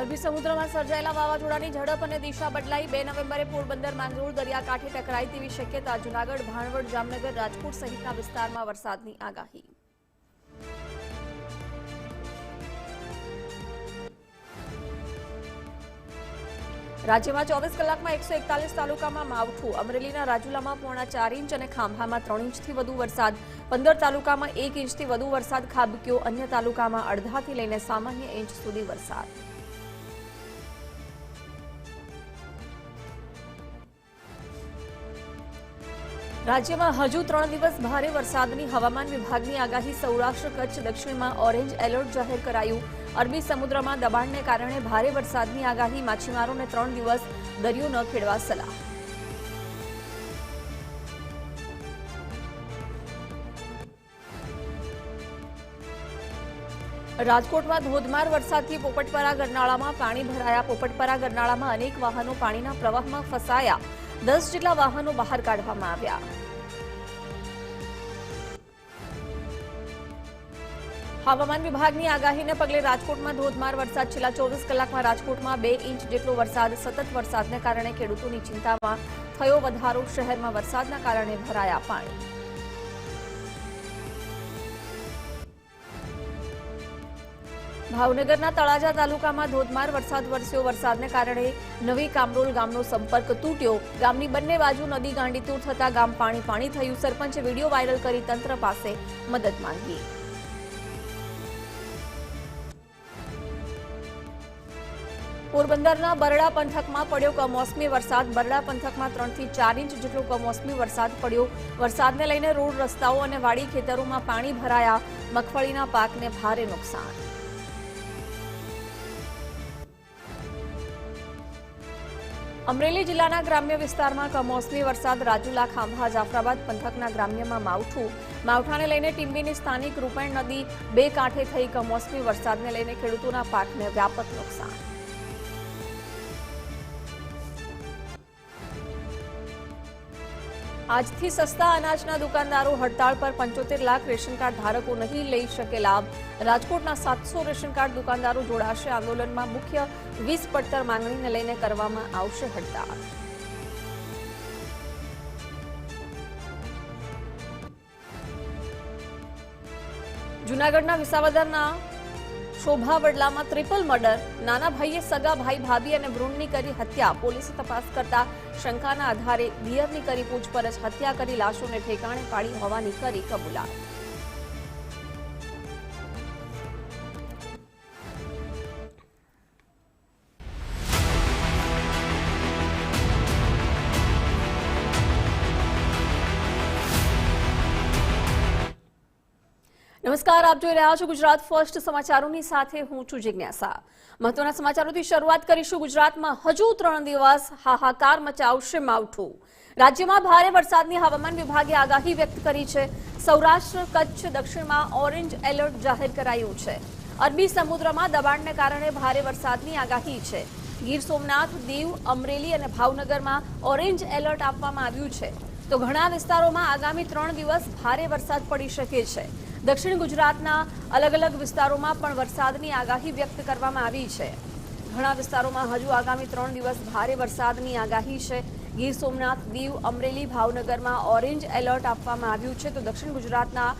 અરબી સમુદ્રમાં સર્જાયેલા વાવાઝોડાની ઝડપ અને દિશા બદલાઈ બે નવેમ્બરે પોરબંદર, માંગરોળ, દરિયાકાંઠે ટકરાય તેવી શક્યતા જૂનાગઢ, ભાણવડ, જામનગર, રાજકોટ સહિતના વિસ્તારમાં વરસાદની આગાહી. રાજ્યમાં ચોવીસ કલાકમાં એકસો એકતાલીસ તાલુકામાં માવઠું, અમરેલીના રાજુલામાં પોણા ચાર ઇંચ અને ખાંભામાં ત્રણ ઇંચથી વધુ વરસાદ, પંદર તાલુકામાં એક ઇંચથી વધુ વરસાદ ખાબક્યો, અન્ય તાલુકામાં અડધાથી લઈને સામાન્ય ઇંચ સુધી વરસાદ. રાજ્યમાં હજુ ત્રણ દિવસ ભારે વરસાદની હવામાન વિભાગની આગાહી સૌરાષ્ટ્ર, કચ્છ, દક્ષિણમાં ઓરેન્જ એલર્ટ જાહેર કરાયું. અરબી સમુદ્રમાં દબાણને કારણે ભારે વરસાદની આગાહી, માછીમારોને ત્રણ દિવસ દરિયો ન ખેડવા સલાહ. રાજકોટમાં ધોધમાર વરસાદથી પોપટપરા ગરનાળામાં પાણી ભરાયા. પોપટપરા ગરનાળામાં અનેક વાહનો પાણીના પ્રવાહમાં ફસાયા. દસ જેટલા વાહનો બહાર કાઢવામાં આવ્યા. હવામાન વિભાગની આગાહીને પગલે રાજકોટમાં ધોધમાર વરસાદ. છેલ્લા ચોવીસ કલાકમાં રાજકોટમાં બે ઇંચ જેટલો વરસાદ, સતત વરસાદને કારણે ખેડૂતોની ચિંતામાં થયો વધારો. શહેરમાં વરસાદના કારણે ભરાયા પાણી. ભાવનગરના તળાજા તાલુકામાં ધોધમાર વરસાદ વરસ્યો. વરસાદને કારણે નવી કામરોલ ગામનો સંપર્ક તૂટ્યો. ગામની બંને બાજુ નદી ગાંડીતુર થતા ગામ પાણી પાણી થયું. સરપંચે વીડિયો વાયરલ કરી તંત્ર પાસે મદદ માંગી. પોરબંદરના બરડા પંથકમાં પડ્યો કમોસમી વરસાદ. બરડા પંથકમાં ત્રણથી ચાર ઇંચ જેટલો કમોસમી વરસાદ પડ્યો. વરસાદને લઈને રોડ રસ્તાઓ અને વાડી ખેતરોમાં પાણી ભરાયા. મગફળીના પાકને ભારે નુકસાન. અમરેલી જિલ્લાના ગ્રામ્ય વિસ્તારમાં કમોસમી વરસાદ, રાજુલા, ખાંભા, જાફરાબાદ પંથકના ગ્રામ્યમાં માવઠું. માવઠાને લઈને ટીંબીની સ્થાનિક રૂપેણ નદી બે કાંઠે થઈ કમોસમી વરસાદને લઈને ખેડૂતોના પાકને વ્યાપક નુકસાન. આજથી સસ્તા અનાજના દુકાનદારો હડતાળ પર પંચોતેર લાખ રેશન કાર્ડ ધારકો નહીં લઈ શકે લાભ. રાજકોટના સાતસો રેશન કાર્ડ દુકાનદારો જોડાશે આંદોલનમાં. મુખ્ય વીસ પડતર માંગણીને લઈને કરવામાં આવશે હડતાળ. જૂનાગઢના વિસાવદરના શોભા વડલામાં ટ્રિપલ મર્ડર નાના ભાઈએ સગા ભાઈ ભાભી અને ભ્રૂણની કરી હત્યા. પોલીસે તપાસ કરતા શંકાના આધારે દિયરની કરી પૂછપરછ, હત્યા કરી લાશોને ઠેકાણે પાડી હોવાની કરી કબૂલાત. નમસ્કાર, આપ જોઈ રહ્યા છો ગુજરાત ફર્સ્ટ સમાચારોની સાથે હું છું જિજ્ઞાસા. મહત્વના સમાચારોથી શરૂઆત કરીશું ગુજરાતમાં. હજુ ત્રણ દિવસ હાહાકાર મચાવશે માવઠું. રાજ્યમાં ભારે વરસાદની હવામાન વિભાગે આગાહી વ્યક્ત કરી છે. સૌરાષ્ટ્ર, કચ્છ, દક્ષિણમાં ઓરેન્જ એલર્ટ જાહેર કરાયું છે. અરબી સમુદ્રમાં દબાણને કારણે ભારે વરસાદની આગાહી છે. ગીર સોમનાથ, દીવ, અમરેલી અને ભાવનગરમાં ઓરેન્જ એલર્ટ આપવામાં આવ્યું છે. તો ઘણા વિસ્તારોમાં આગામી ત્રણ દિવસ ભારે વરસાદ પડી શકે છે. દક્ષિણ ગુજરાતના અલગ અલગ વિસ્તારોમાં પણ વરસાદની આગાહી વ્યક્ત કરવામાં આવી છે. ઘણા વિસ્તારોમાં હજુ આગામી ત્રણ દિવસ ભારે વરસાદની આગાહી છે. ગીર સોમનાથ, દીવ, અમરેલી, ભાવનગરમાં ઓરેન્જ એલર્ટ આપવામાં આવ્યું છે. તો દક્ષિણ ગુજરાતના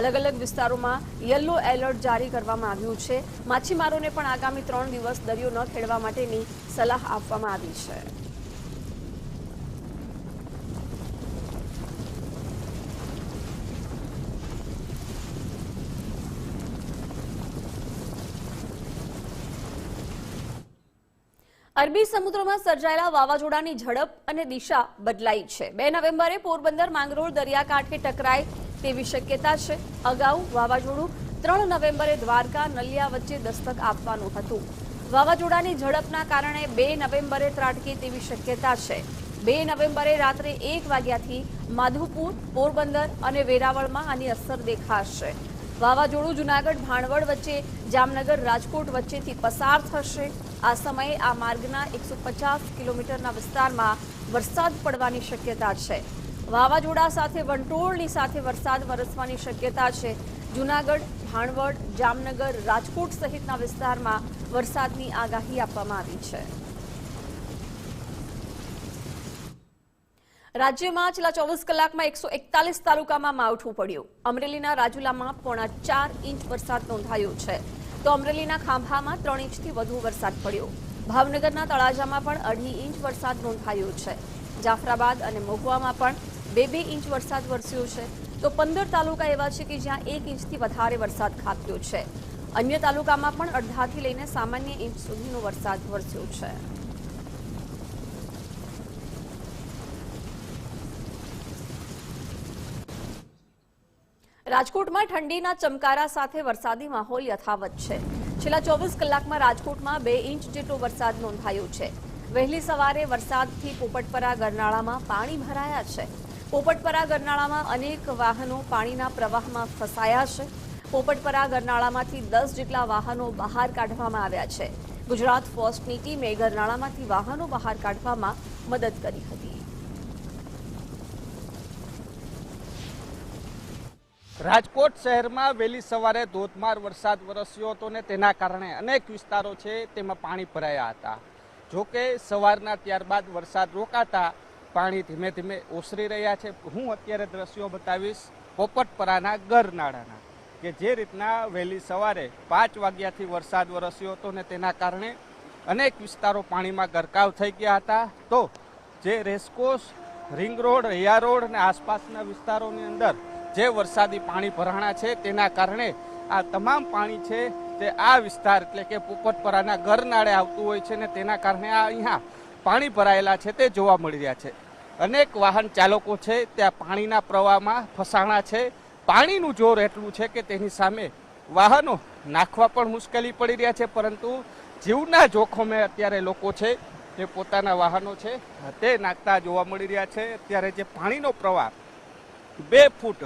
અલગ અલગ વિસ્તારોમાં યલો એલર્ટ જારી કરવામાં આવ્યું છે. માછીમારોને પણ આગામી ત્રણ દિવસ દરિયો ન ખેડવા માટેની સલાહ આપવામાં આવી છે. અરબી સમુદ્રમાં સર્જાયેલા વાવાઝોડાની ઝડપ અને દિશા બદલાઈ છે. બે નવેમ્બરે પોરબંદર માંગરોળ દરિયાકાંઠે ટકરાય તેવી શક્યતા છે. અગાઉ વાવાઝોડું ત્રણ નવેમ્બરે દ્વારકા નલિયા વચ્ચે દસ્તક આપવાનું હતું. વાવાઝોડાની ઝડપના કારણે બે નવેમ્બરે ત્રાટકે તેવી શક્યતા છે. બે નવેમ્બરે રાત્રે એક વાગ્યાથી માધુપુર, પોરબંદર અને વેરાવળમાં આની અસર દેખાશે. વાવાઝોડું જુનાગઢ, ભાણવડ વચ્ચે, જામનગર, રાજકોટ વચ્ચેથી પસાર થશે. આ સમયે આ માર્ગના એકસો પચાસ કિલોમીટરના વિસ્તારમાં વરસાદ પડવાની શક્યતા છે. વાવાઝોડા સાથે, વંટોળની સાથે વરસાદ વરસવાની શક્યતા છે. જુનાગઢ, ભાણવડ, જામનગર, રાજકોટ સહિતના વિસ્તારમાં વરસાદની આગાહી આપવામાં આવી છે. રાજ્યમાં છેલ્લા ચોવીસ કલાકમાં એકસો એકતાલીસ તાલુકામાં માવઠું પડ્યું. અમરેલીના રાજુલામાં પોણા ચાર ઇંચ વરસાદ નોંધાયો છે. તો અમરેલીના ખાંભામાં ત્રણ ઇંચથી વધુ વરસાદ પડ્યો. ભાવનગરના તળાજામાં પણ અઢી ઇંચ વરસાદ નોંધાયો છે. જાફરાબાદ અને મહુવામાં પણ બે બે ઇંચ વરસાદ વરસ્યો છે. તો પંદર તાલુકા એવા છે કે જ્યાં એક ઇંચથી વધારે વરસાદ ખાબક્યો છે. અન્ય તાલુકામાં પણ અડધાથી લઈને સામાન્ય ઇંચ સુધીનો વરસાદ વરસ્યો છે. રાજકોટમાં ઠંડીના ચમકારા સાથે વરસાદી માહોલ યથાવત છે. છેલ્લા ચોવીસ કલાકમાં રાજકોટમાં બે ઇંચ જેટલો વરસાદ નોંધાયો છે. વહેલી સવારે વરસાદથી પોપટપરા ગરનાળામાં પાણી ભરાયા છે. પોપટપરા ગરનાળામાં અનેક વાહનો પાણીના પ્રવાહમાં ફસાયા છે. પોપટપરા ગરનાળામાંથી દસ જેટલા વાહનો બહાર કાઢવામાં આવ્યા છે. ગુજરાત ફોર્સ્ટની ટીમે ગરનાળામાંથી વાહનો બહાર કાઢવામાં મદદ કરી હતી. રાજકોટ શહેરમાં વહેલી સવારે ધોધમાર વરસાદ વરસ્યો હતો ને તેના કારણે અનેક વિસ્તારો છે તેમાં પાણી ભરાયા હતા. જોકે સવારના ત્યારબાદ વરસાદ રોકાતા પાણી ધીમે ધીમે ઓસરી રહ્યા છે. હું અત્યારે દ્રશ્યો બતાવીશ પોપટપરાના ગરનાળાના, કે જે રીતના વહેલી સવારે પાંચ વાગ્યાથી વરસાદ વરસ્યો હતો ને તેના કારણે અનેક વિસ્તારો પાણીમાં ગરકાવ થઈ ગયા હતા. તો જે racecourse ring road Raiya road અને આસપાસના વિસ્તારોની અંદર જે વરસાદી પાણી ભરાણા છે તેના કારણે આ તમામ પાણી છે તે આ વિસ્તાર એટલે કે પોપટપરાના ગરનાળે આવતું હોય છે ને તેના કારણે આ અહીંયા પાણી ભરાયેલા છે તે જોવા મળી રહ્યા છે. અનેક વાહન ચાલકો છે ત્યાં પાણીના પ્રવાહમાં ફસાણા છે. પાણીનું જોર એટલું છે કે તેની સામે વાહનો નાખવા પણ મુશ્કેલી પડી રહ્યા છે, પરંતુ જીવના જોખમે અત્યારે લોકો છે તે પોતાના વાહનો છે તે નાખતા જોવા મળી રહ્યા છે. અત્યારે જે પાણીનો પ્રવાહ બે ફૂટ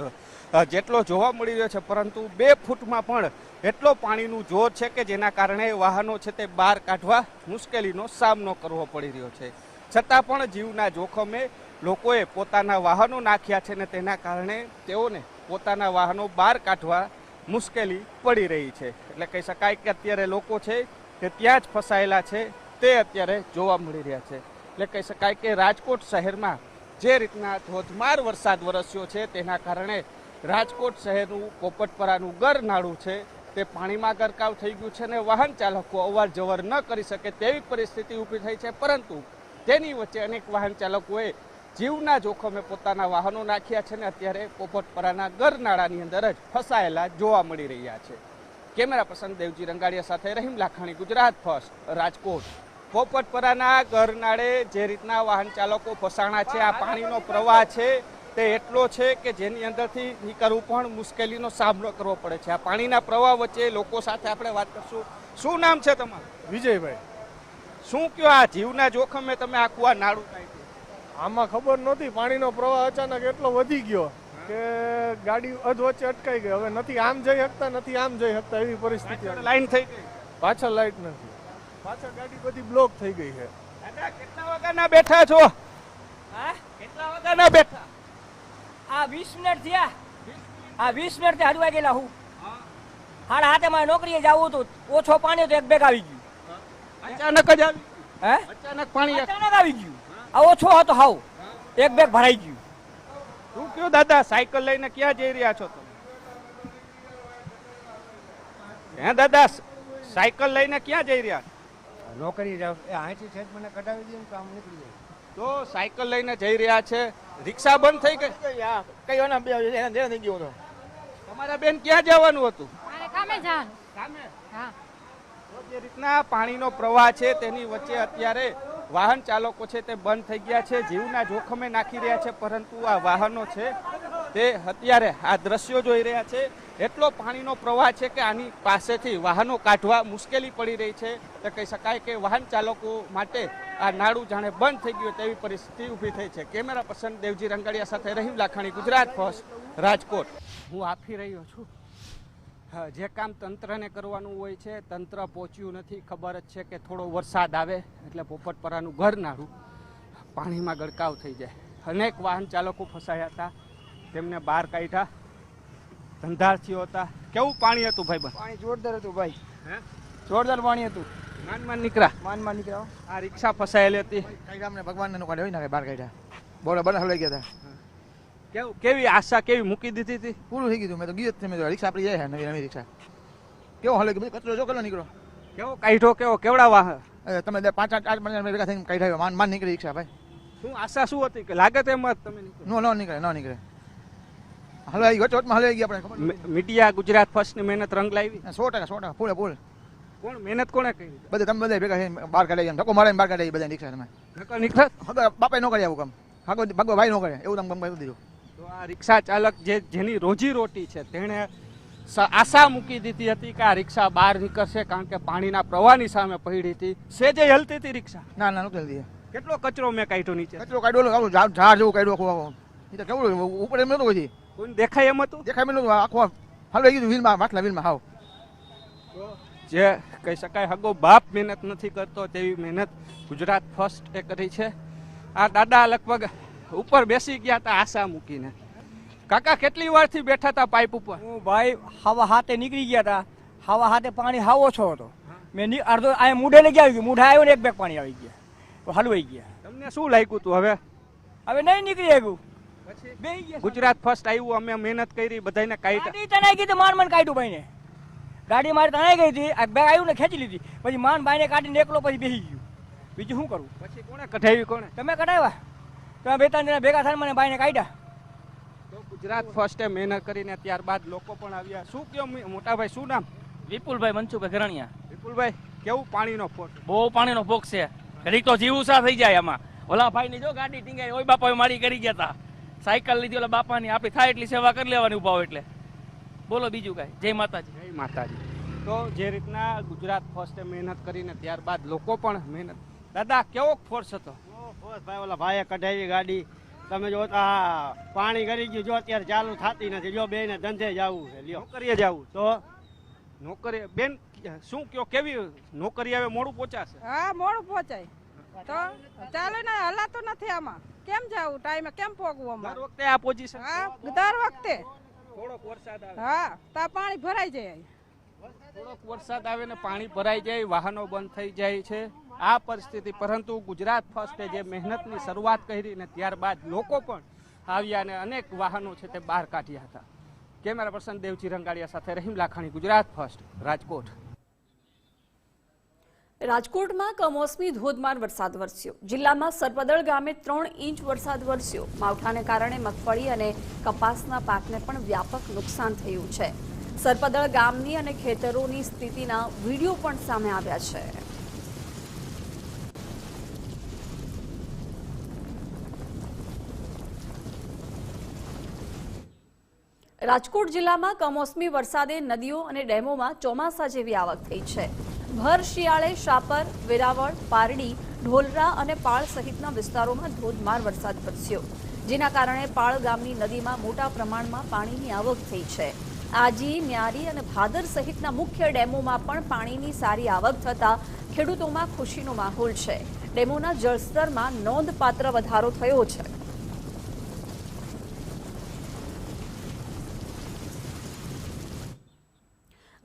જેટલો જોવા મળી રહ્યો છે, પરંતુ બે ફૂટમાં પણ એટલો પાણીનું જોર છે કે જેના કારણે વાહનો છે તે બહાર કાઢવા મુશ્કેલીનો સામનો કરવો પડી રહ્યો છે. છતાં પણ જીવના જોખમે લોકોએ પોતાના વાહનો નાખ્યા છે ને તેના કારણે તેઓને પોતાના વાહનો બહાર કાઢવા મુશ્કેલી પડી રહી છે. એટલે કહી શકાય કે અત્યારે લોકો છે તે ત્યાં જ ફસાયેલા છે, તે અત્યારે જોવા મળી રહ્યા છે. એટલે કહી શકાય કે રાજકોટ શહેરમાં જે રીતના ધોધમાર વરસાદ વરસ્યો છે તેના કારણે રાજકોટ શહેરનું પોપટપરાનું ગરનાળું છે, તે પાણીમાં ગરકાવ થઈ ગયું છે અને વાહન ચાલકો અવર જવર ન કરી શકે તેવી પરિસ્થિતિ ઊભી થઈ છે. પરંતુ તેની વચ્ચે અનેક વાહન ચાલકોએ જીવના જોખમે પોતાના વાહનો નાખ્યા છે ને અત્યારે પોપટપરાના ગરનાળાની અંદર જ ફસાયેલા જોવા મળી રહ્યા છે. કેમેરા પર્સન દેવજી રંગાડિયા સાથે રહીમ લાખાણી, ગુજરાત ફર્સ્ટ, રાજકોટ. પોપટપરાના ગરનાળે જે રીતના વાહન ચાલકો ફસાણા છે આ પાણીનો પ્રવાહ છે તે એટલો છે કે જેની અંદરથી નીકળવું પણ મુશ્કેલીનો સામનો કરવો પડે છે. આ પાણીના પ્રવાહ વચ્ચે લોકો સાથે આપણે વાત કરશું. શું નામ છે તમારું? વિજયભાઈ. શું કયો આ જીવના જોખમે તમે આખું આ નાળું કાઢ્યું? આમાં ખબર નહોતી પાણીનો પ્રવાહ અચાનક એટલો વધી ગયો કે ગાડી અધવચ્ચે અટકાઈ ગઈ. હવે નથી આમ જઈ શકતા નથી આમ જઈ શકતા એવી પરિસ્થિતિ. લાઈન થઈ ગઈ? પાછળ લાઈટ નથી. પાછળ ગાડી બધી બ્લોક થઈ ગઈ છે. દાદા કેટલા વાગ્યાના બેઠા છો? હા? કેટલા વાગ્યાના બેઠા? આ વીસ મિનિટ થયા. આ વીસ મિનિટથી હડવા ગયેલા હું. હાડા હાથે મારે નોકરીએ જવું હતું. ઓછો પાણી તો એક બેગ આવી ગયું. અચાનક જ આવી હે? અચાનક પાણી અચાનક આવી ગયું. આ ઓછો હતો હાવ. એક બેગ ભરાઈ ગયું. શું કયો દાદા? સાયકલ લઈને ક્યાં જઈ રહ્યા છો તમે? હે દાદા? સાયકલ લઈને ક્યાં જઈ રહ્યા છો? નોકરી એ અહીંથી સેજ મને કઢાવી દે કામ નીકળી જાય. તો સાયકલ લઈને જઈ રહ્યા છે. રિક્ષા બંધ થઈ ગઈ? કઈ વાના બે થઈ ગયો હતો તમારા બેન ક્યાં જવાનું હતું? મારે કામે જવાનું. કામે? હા. જે રીતના પાણીનો પ્રવાહ છે તેની વચ્ચે અત્યારે વાહન ચાલકો છે તે બંધ થઈ ગયા છે. જીવના જોખમે નાખી રહ્યા છે પરંતુ આ વાહનો છે તે અત્યારે આ દ્રશ્યો જોઈ રહ્યા છે. એટલો પાણીનો પ્રવાહ છે કે આની પાસેથી વાહનો કાઢવા મુશ્કેલી પડી રહી છે. તો કહી શકાય કે વાહન ચાલકો માટે આ નાળું જાણે બંધ થઈ ગયું તેવી પરિસ્થિતિ ઊભી થઈ છે. કેમેરા પર્સન દેવજી રંગાડિયા સાથે રહીમ લાખાણી, ગુજરાત ફર્સ્ટ, રાજકોટ. હું આપી રહ્યો છું. જે કામ તંત્રને કરવાનું હોય છે, તંત્ર પહોંચ્યું નથી. ખબર જ છે કે થોડો વરસાદ આવે એટલે પોપટપરાનું ઘર નારું પાણીમાં ગડકાવ થઈ જાય. અનેક વાહન ચાલકો ફસાયા હતા. તેમને બહાર કાઢ્યા. ધંધાર્થીઓ હતા. કેવું પાણી હતું ભાઈ બંધ પાણી જોરદાર હતું ભાઈ. હે? જોરદાર પાણી હતું. માન માન નીકળ્યા? માન માન નીકળ્યા આ રિક્ષા ફસાયેલી હતી. કાંઈ અમને ભગવાનને નો કાઢ્યો હોય ને બહાર કાઢ્યા. બોલો બધા હલાઈ ગયા હતા. કેવું કેવી આશા કેવી મૂકી દીધી હતી? પૂરું થઈ ગયું મેં તો ગીત મેં રિક્ષા આપણી જાય નવી નવી રિક્ષા. કેવો હલે ગયો? કચરો જો કેટલો નીકળો કેવો કાઢ્યો કેવો કેવડા વાહ તમે પાંચ આઠ આઠ મહિના ભેગા થઈને કાઢ્યા માન માન નીકળી રિક્ષા ભાઈ. શું આશા શું હતી? કે લાગે તેમ જ તમે? નો નો નીકળે નો નીકળે. હલવાઈ ગયો ચોટમાં હલવાઈ ગયા આપણે મીટિયા મીડિયા ગુજરાત ફર્સ્ટની મહેનત રંગ લાવી? સો ટકા સો ટકા ફૂલે ફૂલ. કોણ મહેનત કોણે કરી? બધે તમે બધા ભેગા થઈને બહાર કાઢી ગયા ધક્કો મારે બહાર કાઢી બધા રિક્ષા તમે નકર નીકળત હવે બાપા નો કરે આવું કામ. ભાગો ભાગો ભાઈ નો કરે એવું તમે કામ કરી દીધું. તો આ રિક્ષા ચાલક જે જેની રોજી રોટી છે તેણે આશા મૂકી દીધી હતી કે આ રિક્ષા બહાર નીકળશે કારણ કે પાણીના પ્રવાહની સામે પડી હતી. સેજે હલતી હતી રિક્ષા? ના ના નહોતી હલતી કેટલો કચરો મેં કાઢ્યો નીચે? કચરો કાઢ્યો ઝાડ જેવું કાઢ્યો એ તો કેવું ઉપર એમ નહોતું કોઈ કોઈને દેખાય એમ હતું? દેખાય મેં આખો હાલ હલવાઈ ગયું વીલમાં માટલા વીલમાં હાવ. જે કહી શકાય હગો બાપ મહેનત નથી કરતો તેવી મહેનત ગુજરાત ફર્સ્ટ એ કરી છે. આ દાદા લગભગ ઉપર બેસી ગયા હતા આશા મૂકીને. કાકા કેટલી વારથી બેઠા હતા પાઇપ ઉપર? હું ભાઈ હવા હાથે નીકળી ગયા હતા હવા હાથે પાણી હાવ ઓછો હતો. મેં અડધો આ મૂઢે લઈ આવી ગયું. મૂઢા આવ્યો ને એક બેગ પાણી આવી ગયા. તો હલવાઈ ગયા. તમને શું લાગ્યું હતું હવે? હવે નહીં નીકળી આવ્યું. ગુજરાત ફર્સ્ટ આવ્યું અમે મહેનત કરી બધાને કાઢી ગાડી તણાઈ ગઈ તો માન મન કાઢ્યું ભાઈને. ગાડી મારી તણાઈ ગઈ હતી આ બેગ આવ્યું ને ખેંચી લીધી. પછી માન ભાઈને કાઢીને એકલો પછી બેસી ગયું. બીજું શું કરું? પછી કોણે કઢાવી કોણે? તમે કઢાવ્યા? તમે બે ત્રણ જણા ભેગા થઈને મને ભાઈને કાઢ્યા. તો ગુજરાત ફર્સ્ટે મહેનત કરીને ત્યારબાદ લોકો પણ આવ્યા. શું કયો મોટાભાઈ શું નામ? વિપુલભાઈ મનસુખભાઈ ઘરણિયા. વિપુલભાઈ કેવું પાણીનો ફોટ? બહુ પાણીનો ફોક છે. ઘડીક તો જીવ ઉષા થઈ જાય આમાં. ઓલા ભાઈ ની જો ગાડી ટીંગાઈ ઓય બાપા મારી કરી ગયા હતા સાયકલ લીધી ઓલા બાપાની આપણી થાય એટલી સેવા કરી લેવાની ઊભા એટલે. બોલો બીજું કાંઈ. જય માતાજી. જય માતાજી. તો જે રીતના ગુજરાત ફર્સ્ટે મહેનત કરીને ત્યારબાદ લોકો પણ મહેનત દાદા કેવો ફોર્સ હતો? ભાઈ ઓલા ભાઈએ કઢાવી ગાડી. તમે જો આ પાણી કરી ગયું જો અત્યારે ચાલુ થતી નથી. જો બે ને ધંધે જવું છે લ્યો. નોકરીએ જવું તો? નોકરી બેન શું કયો? કેવી નોકરી હવે મોડું પહોંચાશે? હા મોડું પહોંચાય. તો ચાલે ને હલાતું નથી આમાં. કેમ જાવું? ટાઈમે કેમ પોગવું દર વખતે આ પોઝિશન હા? દર વખતે? થોડોક વરસાદ આવે. હા તા પાણી ભરાઈ જાય થોડોક વરસાદ આવે ને પાણી ભરાઈ જાય વાહનો બંધ થઈ જાય છે. આ પરિસ્થિતિ પરંતુ ગુજરાત ફર્સ્ટે જે મહેનતની શરૂઆત કરી ને ત્યારબાદ લોકો પણ આવ્યા અને અનેક વાહનો છે તે બહાર કાઢ્યા હતા. કેમેરા પર્સન દેવજી રંગાડિયા સાથે રહીમ લાખાણી ગુજરાત ફર્સ્ટ રાજકોટ. રાજકોટમાં કમોસમી ધોધમાર વરસાદ વરસ્યો. જિલ્લામાં સરપદળ ગામે ત્રણ ઇંચ વરસાદ વરસ્યો. માવઠાને કારણે મગફળી અને કપાસના પાકને પણ વ્યાપક નુકસાન થયું છે. સરપદળ ગામની અને ખેતરોની સ્થિતિના વીડિયો પણ સામે આવ્યા છે. રાજકોટ જિલ્લામાં કમોસમી વરસાદે નદીઓ અને ડેમોમાં ચોમાસા જેવી આવક થઈ છે. ભર શિયાળે, શાપર, વેરાવળ, પારડી, ઢોલરા અને પાળ સહિતના વિસ્તારોમાં ધોધમાર વરસાદ વરસ્યો, જેના કારણે પાળ ગામની નદીમાં મોટા પ્રમાણમાં પાણીની આવક થઈ છે. આજી ન્યારી અને ભાદર સહિતના મુખ્ય ડેમોમાં પણ પાણીની સારી આવક થતાં ખેડૂતોમાં ખુશીનો માહોલ છે. ડેમોના જળસ્તરમાં નોંધપાત્ર વધારો થયો છે.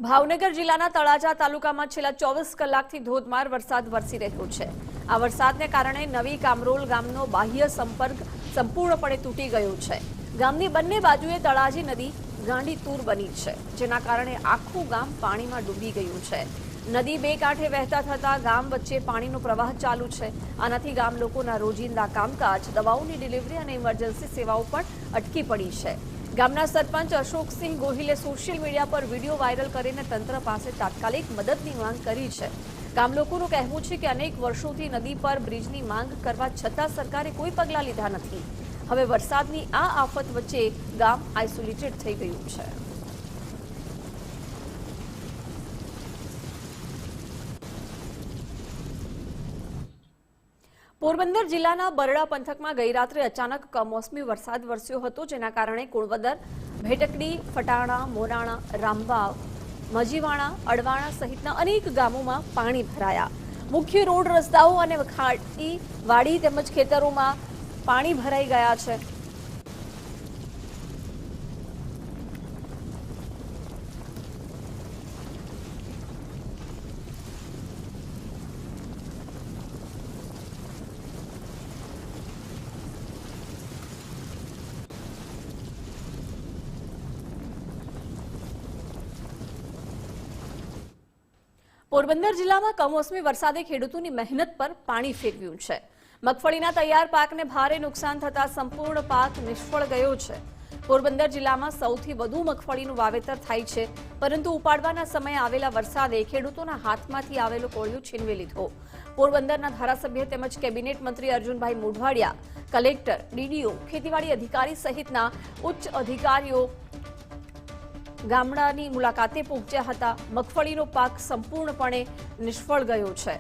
ભાવનગર જિલ્લાના તળાજા તાલુકામાં છેલ્લા ચોવીસ કલાકથી ધોધમાર વરસાદ વરસી રહ્યો છે. આ વરસાદને કારણે નવી કામરોલ ગામનો બાહ્ય સંપર્ક સંપૂર્ણપણે તૂટી ગયો છે. ગામની બંને બાજુએ તળાજી નદી ગાંડી તૂર બની છે, જેના કારણે આખું ગામ પાણીમાં ડૂબી ગયું છે. નદી બે કાંઠે વહેતા થતા ગામ વચ્ચે પાણીનો પ્રવાહ ચાલુ છે. આનાથી ગામ લોકોના રોજિંદા કામકાજ, દવાઓની ડિલિવરી અને ઇમરજન્સી સેવાઓ પણ અટકી પડી છે. ગામના સરપંચ અશોકસિંહ ગોહિલે સોશિયલ મીડિયા પર વીડિયો વાયરલ કરીને તંત્ર પાસે તાત્કાલિક મદદની માંગ કરી છે. ગામ લોકોનું કહેવું છે કે અનેક વર્ષોથી નદી પર બ્રિજની માંગ કરવા છતાં સરકારે કોઈ પગલાં લીધા નથી. હવે વરસાદની આ આફત વચ્ચે ગામ આઇસોલેટેડ થઈ ગયું છે. પોરબંદર જિલ્લાના બરડા પંથકમાં ગઈરાત્રે અચાનક કમોસમી વરસાદ વરસ્યો હતો, જેના કારણે કુળવદર ભેટકડી, ફટાણા, મોરાણા, રામવાવ, મજીવાણા, અડવાણા સહિતના અનેક ગામોમાં પાણી ભરાયા. મુખ્ય રોડ રસ્તાઓ અને ખાટી વાડી તેમજ ખેતરોમાં પાણી ભરાઈ ગયા છે. પોરબંદર જિલ્લામાં કમોસમી વરસાદે ખેડૂતોની મહેનત પર પાણી ફેરવ્યું છે. મગફળીના તૈયાર પાકને ભારે નુકસાન થતા સંપૂર્ણ પાક નિષ્ફળ ગયો છે. પોરબંદર જિલ્લામાં સૌથી વધુ મગફળીનું વાવેતર થાય છે, પરંતુ ઉપાડવાના સમયે આવેલા વરસાદે ખેડૂતોના હાથમાંથી આવેલો કોળિયો છીનવી લીધો. પોરબંદરના ધારાસભ્ય તેમજ કેબિનેટ મંત્રી અર્જુનભાઈ મોઢવાડિયા, કલેક્ટર, ડીડીઓ, ખેતીવાડી અધિકારી સહિતના ઉચ્ચ અધિકારીઓ ગામડાની મુલાકાતે પહોંચ્યા હતા. મગફળીનો પાક સંપૂર્ણપણે નિષ્ફળ ગયો છે.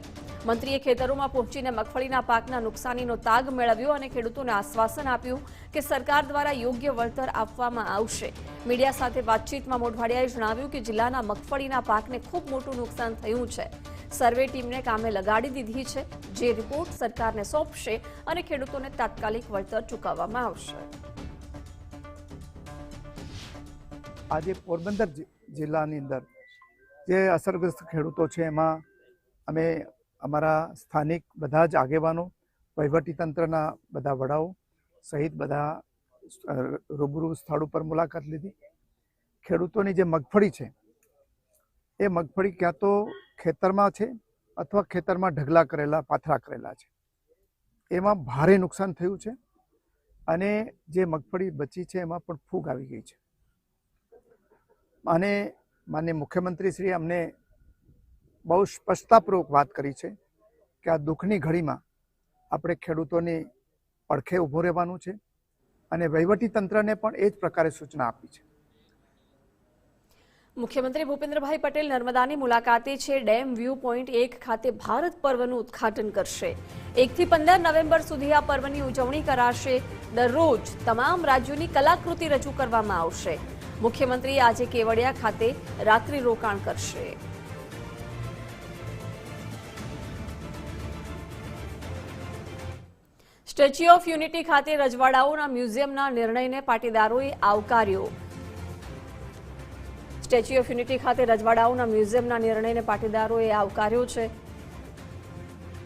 મંત્રીએ ખેતરોમાં પહોંચીને મગફળીના પાકના નુકસાનીનો તાગ મેળવ્યો અને ખેડૂતોને આશ્વાસન આપ્યું કે સરકાર દ્વારા યોગ્ય વળતર આપવામાં આવશે. મીડિયા સાથે વાતચીતમાં મોઢવાડિયાએ જણાવ્યું કે જિલ્લાના મગફળીના પાકને ખૂબ મોટું નુકસાન થયું છે. સર્વે ટીમને કામે લગાડી દીધી છે. જે રિપોર્ટ સરકારને સોંપશે અને ખેડૂતોને તાત્કાલિક વળતર ચૂકવવામાં આવશે. આજે પોરબંદર જિલ્લાની અંદર જે અસરગ્રસ્ત ખેડૂતો છે એમાં અમે અમારા સ્થાનિક બધા જ આગેવાનો વહીવટીતંત્રના બધા વડાઓ સહિત બધા રૂબરૂ સ્થળ ઉપર મુલાકાત લીધી. ખેડૂતોની જે મગફળી છે, એ મગફળી ક્યાં તો ખેતરમાં છે અથવા ખેતરમાં ઢગલા કરેલા, પાથરા કરેલા છે. એમાં ભારે નુકસાન થયું છે અને જે મગફળી બચી છે એમાં પણ ફૂગ આવી ગઈ છે. અને માનનીય મુખ્યમંત્રીશ્રીએ અમને બહુ સ્પષ્ટતાપૂર્વક વાત કરી છે કે આ દુઃખની ઘડીમાં આપણે ખેડૂતોની પડખે ઊભું રહેવાનું છે અને વહીવટી તંત્રને પણ એ જ પ્રકારે સૂચના આપી છે. મુખ્યમંત્રી ભૂપેન્દ્રભાઈ પટેલ નર્મદાની મુલાકાતે છે. ડેમ વ્યૂ પોઈન્ટ એક ખાતે ભારત પર્વનું ઉદ્ઘાટન કરશે. એકથી પંદર નવેમ્બર સુધી આ પર્વની ઉજવણી કરાશે. દરરોજ તમામ રાજ્યોની કલાકૃતિ રજૂ કરવામાં આવશે. મુખ્યમંત્રી આજે કેવડિયા ખાતે રાત્રિ રોકાણ કરશે. સ્ટેચ્યુ ઓફ યુનિટી ખાતે રજવાડાઓના મ્યુઝિયમના નિર્ણયને પાટીદારોએ આવકાર્યો. સ્ટેચ્યુ ઓફ યુનિટી ખાતે રજવાડાઓના મ્યુઝિયમના નિર્ણયને પાટીદારોએ આવકાર્યો છે.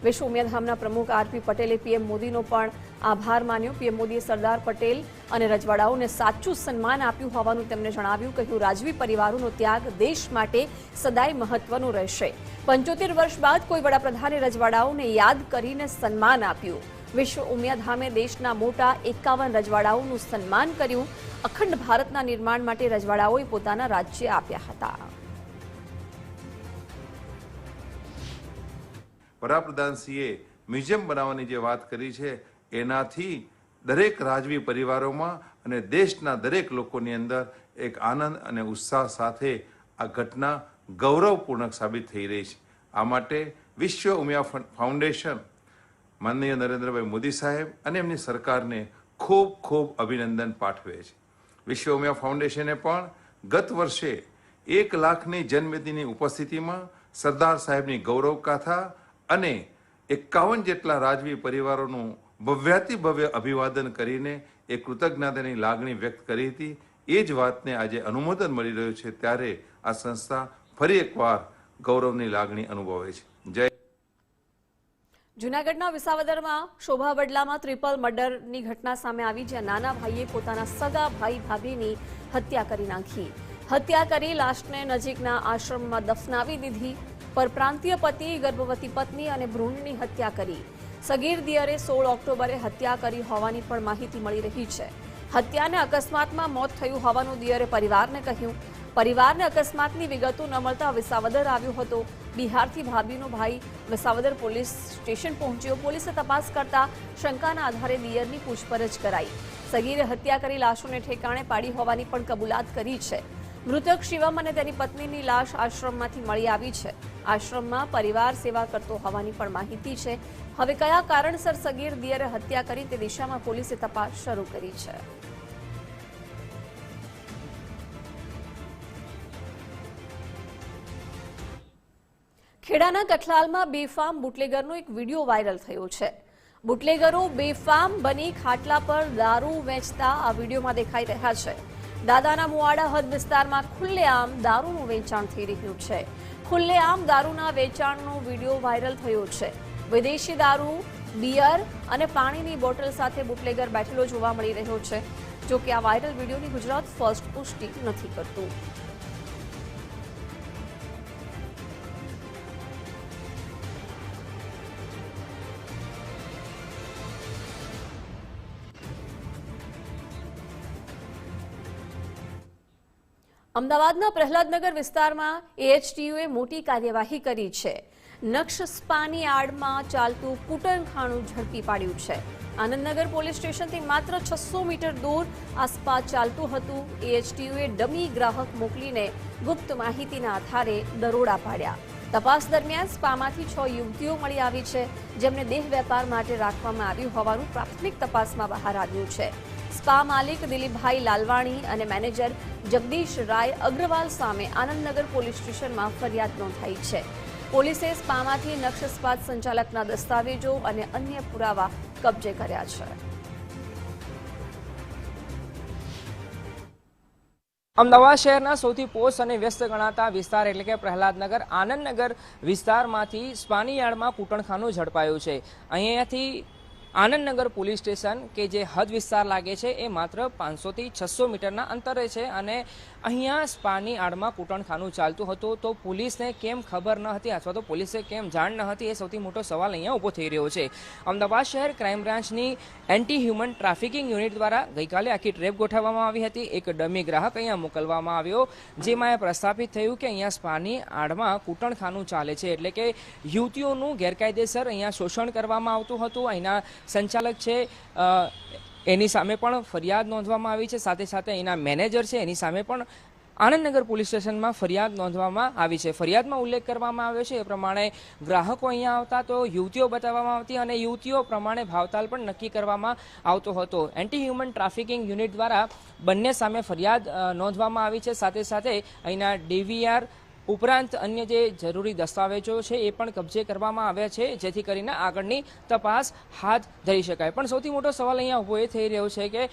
વિશ્વ ઉમિયાધામના પ્રમુખ આરપી પટેલે પીએમ મોદીનો પણ આભાર માન્યો. પીએમ મોદીએ સરદાર પટેલ અને રજવાડાઓને સાચું સન્માન આપ્યું હોવાનું તેમણે જણાવ્યું, કહ્યું, રાજવી પરિવારોનો ત્યાગ દેશ માટે સદાય મહત્વનો રહેશે. પંચોતેર વર્ષ બાદ કોઈ વડાપ્રધાને રજવાડાઓને યાદ કરીને સન્માન આપ્યું. વિશ્વ ઉમિયાધામે દેશના મોટા એકાવન રજવાડાઓનું સન્માન કર્યું. અખંડ ભારતના નિર્માણ માટે રજવાડાઓએ પોતાના રાજ્ય આપ્યા હતા. વડાપ્રધાનશ્રીએ મ્યુઝિયમ બનાવવાની જે વાત કરી છે, એનાથી દરેક રાજવી પરિવારોમાં અને દેશના દરેક લોકોની અંદર એક આનંદ અને ઉત્સાહ સાથે આ ઘટના ગૌરવપૂર્ણક સાબિત થઈ રહી છે. આ માટે વિશ્વ ઉમિયા ફાઉન્ડેશન, માનનીય નરેન્દ્રભાઈ મોદી સાહેબ અને એમની સરકારને ખૂબ ખૂબ અભિનંદન પાઠવે છે. વિશ્વ ઉમિયા ફાઉન્ડેશને પણ ગત વર્ષે એક લાખની જન્મદિનની ઉપસ્થિતિમાં સરદાર સાહેબની ગૌરવ ગાથા અને એકાવન જેટલા રાજવી પરિવારોનું ભવ્યાતિ ભવ્ય અભિવાદન કરીને એ કૃતજ્ઞતાની લાગણી વ્યક્ત કરી હતી. એ જ વાતને આજે અનુમોદન મળી રહ્યું છે ત્યારે આ સંસ્થા ફરી એકવાર ગૌરવની લાગણી અનુભવે છે. જય જૂનાગઢના વિસાવદરમાં શોભા વડલામાં ટ્રિપલ મર્ડરની ઘટના સામે આવી જ્યાં નાના ભાઈએ પોતાના સગા ભાઈ ભાભીની હત્યા કરી નાખી. હત્યા કરી લાશને નજીકના આશ્રમમાં દફનાવી દીધી. પરપ્રાંતીય પતિ, ગર્ભવતી પત્ની અને ભ્રૂણની હત્યા કરી. સગીર દિયરે સોળ ઓક્ટોબરે હત્યા કરી હોવાની પણ માહિતી મળી રહી છે. હત્યાને અકસ્માતમાં મોત થયું હોવાનું દિયરે પરિવારને કહ્યું. પરિવારને અકસ્માતની વિગતો ન મળતા વિસાવદર આવ્યો હતો. બિહારથી ભાભીનો ભાઈ વિસાવદર પોલીસ સ્ટેશન પહોંચ્યો. પોલીસે તપાસ કરતા શંકાના આધારે દિયરની પૂછપરછ કરાઈ. સગીરે હત્યા કરી લાશોને ઠેકાણે પાડી હોવાની પણ કબૂલાત કરી છે. મૃતક શિવમ અને તેની પત્નીની લાશ આશ્રમમાંથી મળી આવી છે. આશ્રમમાં પરિવાર સેવા કરતો હોવાની પણ માહિતી છે. હવે કયા કારણસર સગીર દિયરે હત્યા કરી તે દિશામાં પોલીસે તપાસ શરૂ કરી છે. ખેડાના કઠલાલમાં બેફામ બુટલેગરનો એક વીડિયો વાયરલ થયો છે. બુટલેગરો બેફામ બની ખાટલા પર દારૂ વેચતા આ વિડીયોમાં દેખાઈ રહ્યા છે. દાદાના મુવાડા હદ વિસ્તારમાં ખુલ્લેઆમ દારૂનું વેચાણ થઈ રહ્યું છે. ખુલ્લેઆમ દારૂના વેચાણનો વીડિયો વાયરલ થયો છે. વિદેશી દારૂ, બિયર અને પાણીની બોટલ સાથે બુટલેગર બેઠેલો જોવા મળી રહ્યો છે. જો કે આ વાયરલ વિડીયોની ગુજરાત ફર્સ્ટ પુષ્ટિ નથી કરતું. અમદાવાદના પ્રહલાદનગર વિસ્તારમાં એએચટીયુએ મોટી કાર્યવાહી કરી છે. નક્ષ સ્પાની આડમાં ચાલતું કૂટણખાણું ઝડપી પાડ્યું છે. આનંદનગર પોલીસ સ્ટેશનથી માત્ર છસો મીટર દૂર આસપાસ ચાલતું હતું. એએચટીયુએ ડમી ગ્રાહક મોકલીને ગુપ્ત માહિતીના આધારે દરોડા પાડ્યા. તપાસ દરમિયાન સ્પામાંથી છ યુવતીઓ મળી આવી છે, જેમને દેહ વેપાર માટે રાખવામાં આવ્યું હોવાનું પ્રાથમિક તપાસમાં બહાર આવ્યું છે. સ્પા માલિક દિલીપભાઈ લાલવાણી અને મેનેજર જગદીશ રાય અગ્રવાલ સામે આનંદનગર પોલીસ સ્ટેશનમાં ફરિયાદ નોંધાઈ છે. પોલીસે સ્પામાંથી નક્ષસ્પાત સંચાલકના દસ્તાવેજો અને અન્ય પુરાવા કબજે કર્યા છે. અમદાવાદ શહેરના સૌથી પોસ્ટ અને વ્યસ્ત ગણાતા વિસ્તાર એટલે કે પ્રહલાદનગર, આનંદનગર વિસ્તારમાંથી સ્પાનીયાર્ડમાં કૂટણખાનું ઝડપાયું છે. અહીંયાથી આનંદનગર પોલીસ સ્ટેશન, કે જે હદ વિસ્તાર લાગે છે, એ માત્ર પાંચસોથી છસો મીટરના અંતરે છે અને અહીંયા સ્પાની આડમાં કૂટણખાનું ચાલતું હતું. તો પોલીસને કેમ ખબર ન હતી અથવા તો પોલીસે કેમ જાણ ન હતી, એ સૌથી મોટો સવાલ અહીંયા ઊભો થઈ રહ્યો છે. અમદાવાદ શહેર ક્રાઇમ બ્રાન્ચની એન્ટી હ્યુમન ટ્રાફિકિંગ યુનિટ દ્વારા ગઈકાલે આખી ટ્રેપ ગોઠવવામાં આવી હતી. એક ડમી ગ્રાહક અહીંયા મોકલવામાં આવ્યો, જેમાં એ પ્રસ્થાપિત થયું કે અહીંયા સ્પાની આડમાં કૂટણખાનું ચાલે છે. એટલે કે યુવતીઓનું ગેરકાયદેસર અહીંયા શોષણ કરવામાં આવતું હતું. અહીંના સંચાલક છે. એની સામે પણ ફરિયાદ નોંધવામાં આવી છે. સાથે સાથે એના મેનેજર છે. એની સામે પણ આનંદનગર પોલીસ સ્ટેશનમાં ફરિયાદ નોંધવામાં આવી છે. ફરિયાદમાં ઉલ્લેખ કરવામાં આવ્યો છે. એ પ્રમાણે ગ્રાહકો અહીંયા આવતા તો યુવતીઓ બતાવવામાં આવતી અને યુવતીઓ પ્રમાણે ભાવતાલ પણ નક્કી કરવામાં આવતો હતો. એન્ટી હ્યુમન ટ્રાફિકિંગ યુનિટ દ્વારા બંને સામે ફરિયાદ નોંધવામાં આવી છે. સાથે સાથે અહીંના ડીવીઆર ઉપરાંત અન્ય જે જરૂરી દસ્તાવેજો છે એ પણ કબજે કરવામાં આવ્યા છે, જેથી કરીને આગળની તપાસ હાથ ધરી શકાય. પણ સૌથી મોટો સવાલ અહીંયા ઊભો એ થઈ રહ્યો છે કે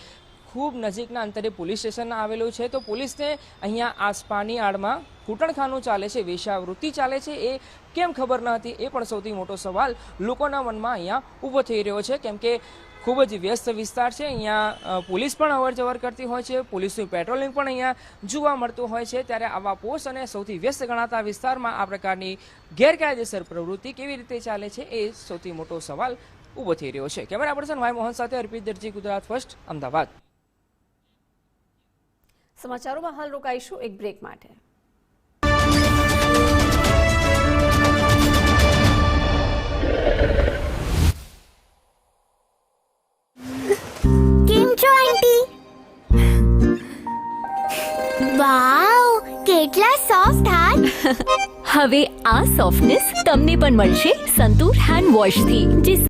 ખૂબ નજીકના અંતરે પોલીસ સ્ટેશન આવેલું છે, તો પોલીસને અહીંયા આસપાની આડમાં કૂટણખાનું ચાલે છે, વેશ્યાવૃત્તિ ચાલે છે, એ કેમ ખબર ન હતી? એ પણ સૌથી મોટો સવાલ લોકોના મનમાં અહીંયા ઊભો થઈ રહ્યો છે, કેમ કે ખૂબ જ વ્યસ્ત વિસ્તાર છે. અહીંયા પોલીસ પણ અવરજવર કરતી હોય છે. પોલીસનું પેટ્રોલિંગ પણ અહીંયા જોવા મળતું હોય છે. ત્યારે આવા પોસ્ટ અને સૌથી વ્યસ્ત ગણાતા વિસ્તારમાં આ પ્રકારની ગેરકાયદેસર પ્રવૃત્તિ કેવી રીતે ચાલે છે એ સૌથી મોટો સવાલ ઊભો થઈ રહ્યો છે. કેમેરા પર્સન વાય મોહન સાથે અર્પિત દરજી, ગુજરાત ફર્સ્ટ, અમદાવાદ. સમાચારોમાં હાલ રોકાઈશું એક બ્રેક માટે. છો, આંટી? વાવ, કેટલા સોફ્ટ હાથ. હવે આ સોફ્ટનેસ તમને પણ મળશે સંતૂર હેન્ડ વોશથી જે